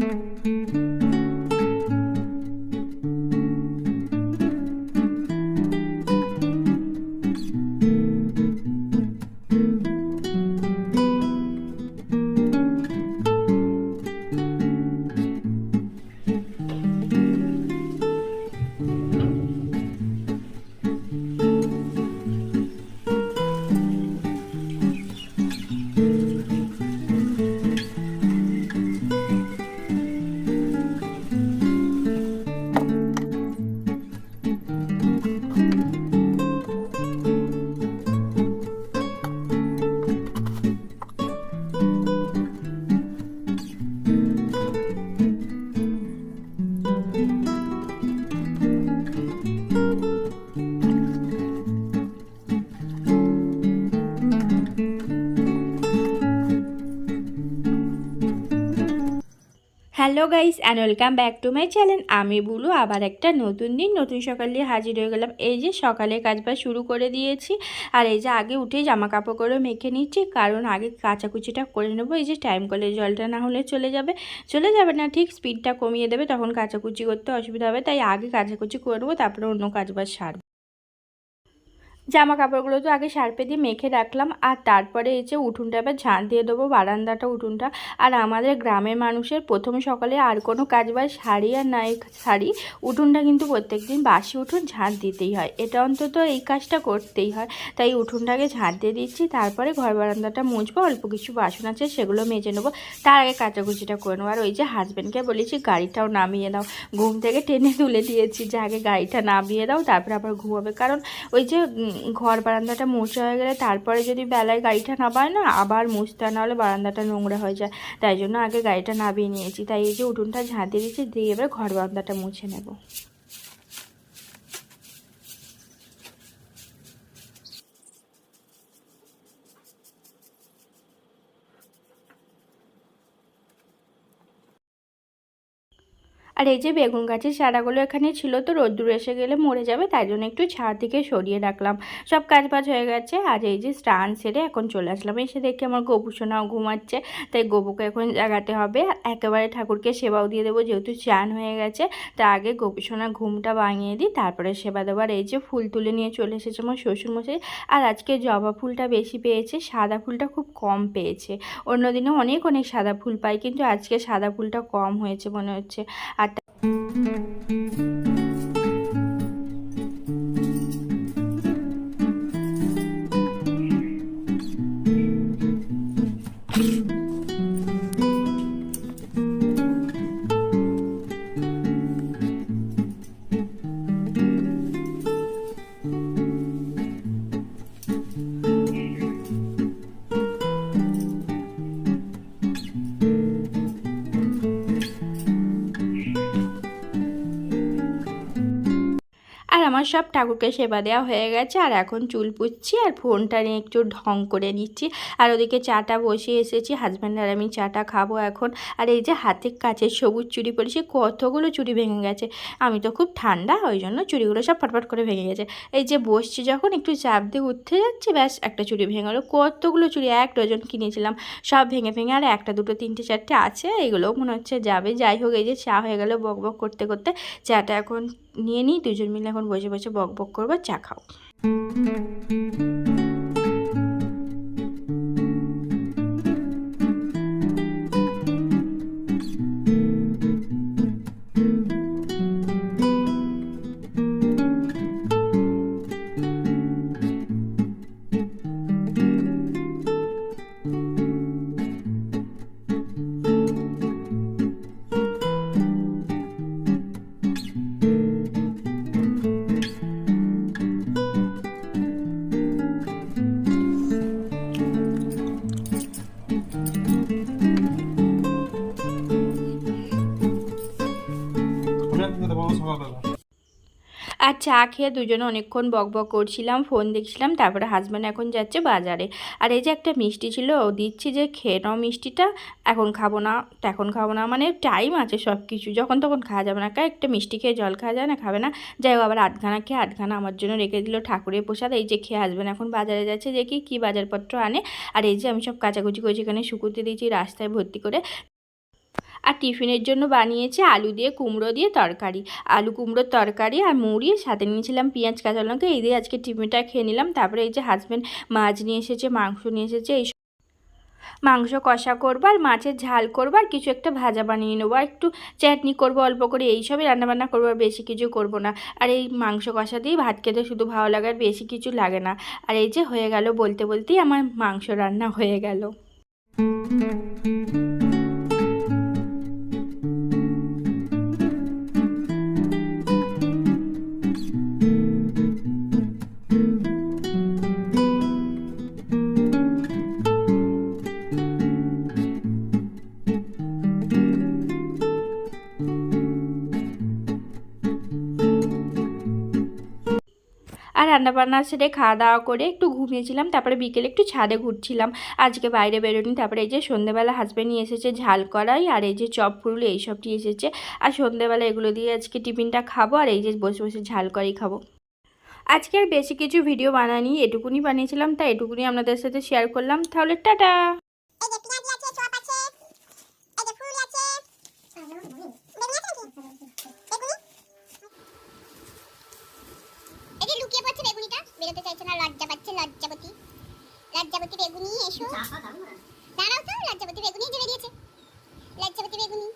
Música hello guys and welcome back to my channel. আমি বুলু, আবার একটা নতুন দিন, নতুন সকাল দিয়ে হাজির হয়ে গেলাম। এই যে সকালে কাজবাজ শুরু করে দিয়েছি। আর এই যে আগে উঠে জামা কাপড় করে মেখে নিচ্ছি, কারণ আগে কাচাকুচিটা করে নেব। এই যে টাইম কলে জলটা না হলে চলে যাবে। চলে যাবে না, ঠিক স্পিডটা কমিয়ে দেবে, তখন কাচাকুচি করতে অসুবিধা হবে। তাই আগে কাচাকুচি করব তারপরে অন্য কাজবাজ সারবো। জামা কাপড়গুলো তো আগে সার্পে দিয়ে মেখে রাখলাম, আর তারপরে এই যে উঠোনটা এবার ঝাঁট দিয়ে দেবো বারান্দাটা, উঠোনটা। আর আমাদের গ্রামের মানুষের প্রথম সকালে আর কোনো কাজ বাজ শাড়ি আর নাই শাড়ি, উঠোনটা কিন্তু প্রত্যেক দিন বাসি উঠোন ঝাঁট দিতেই হয়। এটা অন্তত এই কাজটা করতেই হয়। তাই উঠোনটাকে ঝাঁট দিয়ে দিচ্ছি, তারপরে ঘর বারান্দাটা মুছবো, অল্প কিছু বাসন আছে সেগুলো মেজে নেব। তার আগে কাচাকুচিটা করে নেব। আর ওই যে হাজব্যান্ডকে বলেছি, গাড়িটাও নামিয়ে দাও। ঘুম থেকে টেনে তুলে দিয়েছি যে, আগে গাড়িটা নামিয়ে দাও, তারপরে আবার ঘুমাবে। কারণ ওই যে ঘর বারান্দাটা মোছা হয়ে গেলে তারপরে যদি বেলায় গাড়িটা নামায় না, আবার মুছতে না হলে বারান্দাটা নোংরা হয়ে যায়। তাই জন্য আগে গাড়িটা নামিয়ে নিয়েছি। তাই এই যে উঠোনটা ঝাঁতে দিয়েছি, দিয়ে এবার ঘর বারান্দাটা মুছে নেব। আর এই যে বেগুন গাছের চারাগুলো এখানে ছিল তো রোদ্দুর এসে গেলে মরে যাবে, তাই জন্য একটু ছাদ থেকে সরিয়ে রাখলাম। সব কাজ বাজ হয়ে গেছে, আর এই যে স্নান সেরে এখন চলে আসলাম। এসে দেখি আমার গোপুসোনাও ঘুমাচ্ছে, তাই গোপুকে এখন জাগাতে হবে। একেবারে ঠাকুরকে সেবাও দিয়ে দেবো, যেহেতু চান হয়ে গেছে, তা আগে গোপুসোনা ঘুমটা ভাঙিয়ে দিই, তারপরে সেবা দেবো আর এই যে ফুল তুলে নিয়ে চলে এসেছে আমার শ্বশুরমশাই, আর আজকে জবা ফুলটা বেশি পেয়েছে, সাদা ফুলটা খুব কম পেয়েছে। অন্যদিনে অনেক অনেক সাদা ফুল পাই, কিন্তু আজকে সাদা ফুলটা কম হয়েছে মনে হচ্ছে। আর আমার সব ঠাকুরকে সেবা দেওয়া হয়ে গেছে, আর এখন চুল পুচ্ছি আর ফোনটা নিয়ে একটু ঢং করে নিচ্ছি। আর ওদিকে চাটা বসিয়ে এসেছি হাজব্যান্ড আর আমি চাটা খাব এখন। আর এই যে হাতে কাচের সবুজ চুড়ি পরেছি, কতগুলো চুড়ি ভেঙে গেছে। আমি তো খুব ঠান্ডা, ওই জন্য চুড়িগুলো সব ফটফট করে ভেঙে গেছে। এই যে বসছি যখন, একটু চাপ দিয়ে উঠতে যাচ্ছে, ব্যাস একটা চুড়ি ভেঙে গেলো। কতগুলো চুড়ি, এক ডজন কিনেছিলাম। সব ভেঙে ভেঙে আর একটা, দুটো, তিনটে, চারটে আছে এগুলোও মনে হচ্ছে যাবে। যাই হোক, এই যে চা হয়ে গেল বক বক করতে করতে। চাটা এখন নিয়ে নিই, দুজন মিলে এখন বসে বসে বসে বক বক করব চা খাও। আর চা খেয়ে দুজনে অনেকক্ষণ বক বক করছিলাম, ফোন দেখছিলাম, তারপরে হাজব্যান্ড এখন যাচ্ছে বাজারে। আর এই যে একটা মিষ্টি ছিল, ও দিচ্ছি যে খেয়ে নাও মিষ্টিটা, এখন খাব না এখন খাব না মানে টাইম আছে সব কিছু যখন তখন খাওয়া যাবে না, কা একটা মিষ্টি খেয়ে জল খাওয়া যায় না, খাবে না। যাই হোক, আবার আধখানা খেয়ে আধখানা আমার জন্য রেখে দিল ঠাকুরের প্রসাদ। এই যে খেয়ে হাজব্যান্ড এখন বাজারে যাচ্ছে, যে কি, কী বাজারপত্র আনে। আর এই যে আমি সব কাচাকুচি করেছি এখানে শুকুতে দিয়েছি রাস্তায় ভর্তি করে। আর টিফিনের জন্য বানিয়েছে আলু দিয়ে কুমড়ো দিয়ে তরকারি। আলু, কুমড়োর তরকারি আর মুড়ি, সাথে নিয়েছিলাম পেঁয়াজ, কাঁচা লঙ্কা, এই দিয়ে আজকে টিফিনটা খেয়ে নিলাম। তারপরে এই যে হাজব্যান্ড মাছ নিয়ে এসেছে, মাংস নিয়ে এসেছে, এই মাংস কষা করব আর মাছের ঝাল করব আর কিছু একটা ভাজা বানিয়ে নেব। আর একটু চাটনি করব অল্প করে এইসবই রান্নাবান্না করব, আর বেশি কিছু করব না। আর এই মাংস কষা দিয়েই ভাত খেতে শুধু ভালো লাগে আর বেশি কিছু লাগে না। আর এই যে হয়ে গেল বলতে বলতেই আমার মাংস রান্না হয়ে গেল। রান্নাবান্না সেরে খাওয়া দাওয়া করে একটু ঘুমিয়েছিলাম, তারপরে বিকেলে একটু ছাদে ঘুরছিলাম। আজকে বাইরে বেরোনি তারপরে এই যে সন্ধ্যেবেলা হাজব্যান্ড নিয়ে এসেছে ঝাল করাই আর এই যে চপ, ফুরুলি এইসবটি এসেছে। আর সন্ধ্যেবেলা এগুলো দিয়ে আজকে টিফিনটা খাব আর এই যে বসে বসে ঝাল করাই খাব। আজকে আর বেশি কিছু ভিডিও বানানি এটুকুনি বানিয়েছিলাম তাই এটুকুনি আপনাদের সাথে শেয়ার করলাম। তাহলে টাটা! লজ্জাবতী। লজ্জাবতী বেগুনি এসো। দাঁড়াও তো লজ্জাবতী বেগুনি যে বেরিয়েছে লজ্জাবতী বেগুনি।